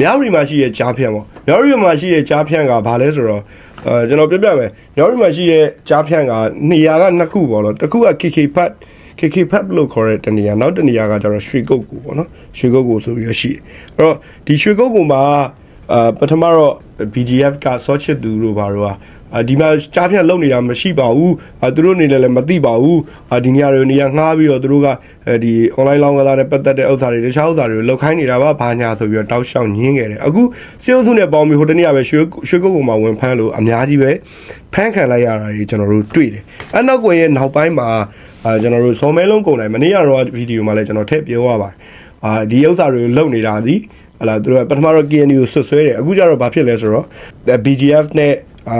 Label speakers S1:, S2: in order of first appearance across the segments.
S1: မြောက်ရီမှာရှိတဲ့ကြားဖြန့်ပေါ့မြောက်ရီမှာရှိတဲ့ကြားဖြန့်ကဘာလဲဆိုတော့အဲကျွန်တော်ပြပြမယ်မြောက်ရီမှာရှိတဲ့ကြားဖြန့်ကနေရာကနှစ်ခုပေါ့နော်တစ်ခုက KK Pad KK Pad လို့ခေါ်တဲ့တနေရာနောက်တနေရာကကျတော့ရွှေကုတ်ကူပေါ့နော်ရွှေကုတ်ကူဆိုပြီးရရှိတယ်အဲ့တော့ဒီရွှေကုတ်ကူမှာအာပထမတော့ BGF ကစောချစ်သူတို့ဘာလို့อ่ะ အာဒီမှာကြားဖြန့်လုံနေတာမရှိပါဘူးအာသူတို့အနေနဲ့လည်းမသိပါဘူးအာဒီနေရာတွေနေရာငှားပြီးတော့သူတို့ကအဲဒီ online လောင်းကစားနဲ့ပတ်သက်တဲ့ဥစ္စာတွေတခြားဥစ္စာတွေလောက်ခိုင်းနေတာပါဘာညာဆိုပြီးတော့တောက်လျှောက်ညင်းခဲ့တယ်အခုစေအုပ်စုနဲ့ပေါင်းပြီးဟိုတနေ့ကပဲရွှေရွှေကုတ်ကုံမှာဝင်ဖမ်းလို့အများကြီးပဲဖမ်းခံလိုက်ရတာကြီးကျွန်တော်တို့တွေ့တယ်အဲနောက်ကွယ်ရဲ့နောက်ပိုင်းမှာအာကျွန်တော်တို့စော်မဲလုံးကုန်တိုင်းမနေ့ကတော့ဗီဒီယိုမှာလည်းကျွန်တော်ထည့်ပြောရပါတယ်အာဒီဥစ္စာတွေလုံနေတာဒီဟလာသူတို့ကပထမတော့ KNU ကိုဆွတ်ဆွဲတယ်အခုကျတော့ဘာဖြစ်လဲဆိုတော့ BGF နဲ့ အာ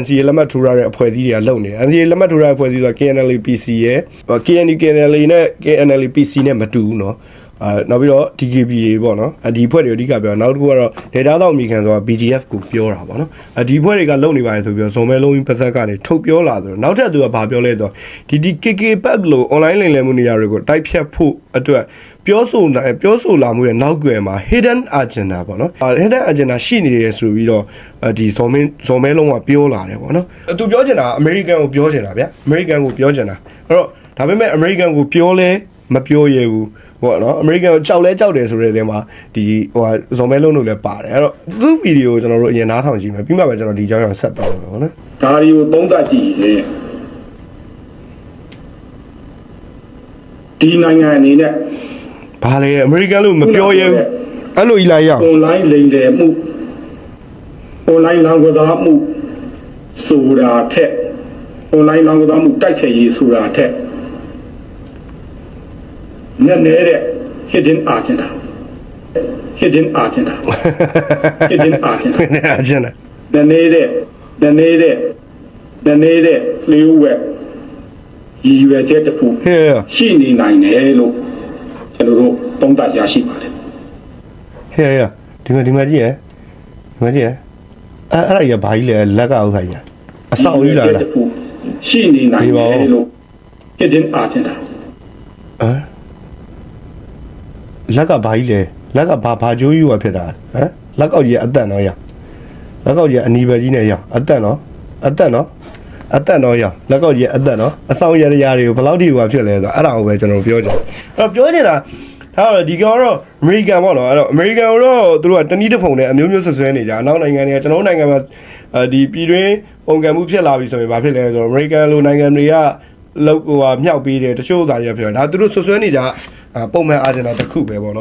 S1: NCA လက်မှတ်ထိုးရတဲ့အဖွဲ့အစည်းတွေကလုံနေတယ် NCA လက်မှတ်ထိုးရတဲ့အဖွဲ့အစည်းဆိုတာ KNL PC ရဲ့ KNU KNL နဲ့ KNL PC နဲ့မတူဘူးเนาะ အာနောက်ပြီးတော့ DKBA ပေါ့နော်အဒီဖွဲ့တွေအဓိကပြောနောက်တစ်ခုကတော့ဒေတာတော့အမိခံဆိုတာ BGF ကိုပြောတာပေါ့နော်အဒီဖွဲ့တွေကလုံနေပါတယ်ဆိုပြီးတော့ဇုံမဲလုံးပါဇက်ကနေထုတ်ပြောလာဆိုတော့နောက်ထပ်သူကဘာပြောလဲဆိုတော့ဒီဒီ KK Pad လို့ online လိမ်လည်မှုနေရာတွေကိုတိုက်ဖြတ်ဖို့အတွက်ပြောဆိုနိုင်ပြောဆိုလာမှုရဲ့နောက်ွယ်မှာ hidden agenda ပေါ့နော်အာ hidden agenda ရှိနေတယ်ဆိုပြီးတော့ဒီဇုံမင်းဇုံမဲလုံးကပြောလာတယ်ပေါ့နော်သူပြောချင်တာအမေရိကန်ကိုပြောချင်တာဗျအမေရိကန်ကိုပြောချင်တာအဲ့တော့ဒါပေမဲ့အမေရိကန်ကိုပြောလဲ မပြောရဘူးပေါ့နော်အမေရိကန်ကိုကြောက်လဲကြောက်တယ်ဆိုတဲ့နေရာမှာဒီဟိုဟာဇုံမဲလုံးတို့လည်းပါတယ်အဲ့တော့သူ့ဗီဒီယိုကိုကျွန်တော်တို့အရင်နားထောင်ကြည့်မယ်ပြီးမှပဲကျွန်တော်ဒီအကြောင်းအရာဆက်ပြောမယ်ပေါ့နော်
S2: ဒါတွေကိုသုံးသပ်ကြည့်ရင်ဒီနိုင်ငံအနေနဲ့
S1: ဘာလဲအမေရိကန်လို့မပြောရဘူးအဲ့လိုကြီးလိုက်ရအောင်
S2: online လိမ်လည်မှု online လောင်းကစားမှုဆိုတာထက် online လောင်းကစားမှုတိုက်ခိုက်ရေးဆိုတာထက် နည်းနည်းတဲ့ hidden agenda hidden agenda hidden agenda
S1: နေအချင်းတယ်
S2: နည်းနည်းတဲ့နည်းနည်းတဲ့နည်းနည်းတဲ့လျှို့ဝှက်ရည်ရွယ်ချက်တစ်ခု
S1: ဟဲ့
S2: ရှိနေနိုင်တယ်လို့ကျွန်တော်တို့သုံးသပ်ရရှိပါတယ်
S1: ဟဲ့ဟဲ့ဒီမှာဒီမှာကြည့်ရဒီမှာကြည့်ရအဲ့အဲ့ဒါကြီးကဘာကြီးလဲလက်ကဥစ္စာကြီးအဆောက်ကြီးလာလား
S2: ရှိနေနိုင်တယ်လို့ hidden agenda
S1: ဟမ် လက်ကဘာကြီးလဲလက်ကဘာဘာကျိုးကြီးကဖြစ်တာဟမ်လက်ကောက်ကြီးကအတက်တော့ရလက်ကောက်ကြီးကအနီဘယ်ကြီးနဲ့ရအတက်နော်အတက်နော်အတက်တော့ရလက်ကောက်ကြီးကအတက်နော်အဆောင်ရရရာတွေကိုဘယ်လောက်ထိဟိုဖြစ်လဲဆိုတော့အဲ့ဒါကိုပဲကျွန်တော်ပြောချင်အဲ့တော့ပြောချင်တာဒါတော့ဒီကောင်ကတော့အမေရိကန်ပေါ့နော်အဲ့တော့အမေရိကန်တော့သူတို့ကတနည်းတစ်ဖုံနဲ့အမျိုးမျိုးဆွဆွဲနေကြအနောက်နိုင်ငံတွေကကျွန်တော်တို့နိုင်ငံမှာအဲဒီပြည်တွင်းပုံကံမှုဖြစ်လာပြီဆိုရင်ဘာဖြစ်လဲဆိုတော့အမေရိကန်လိုနိုင်ငံတွေကလောက်ဟိုဟာမြောက်ပေးတယ်တချို့ဥစ္စာတွေကပြောတယ်ဒါသူတို့ဆွဆွဲနေကြအာ ပုံမှန်အာဂျင်တာတစ်ခုပဲပေါ့နော်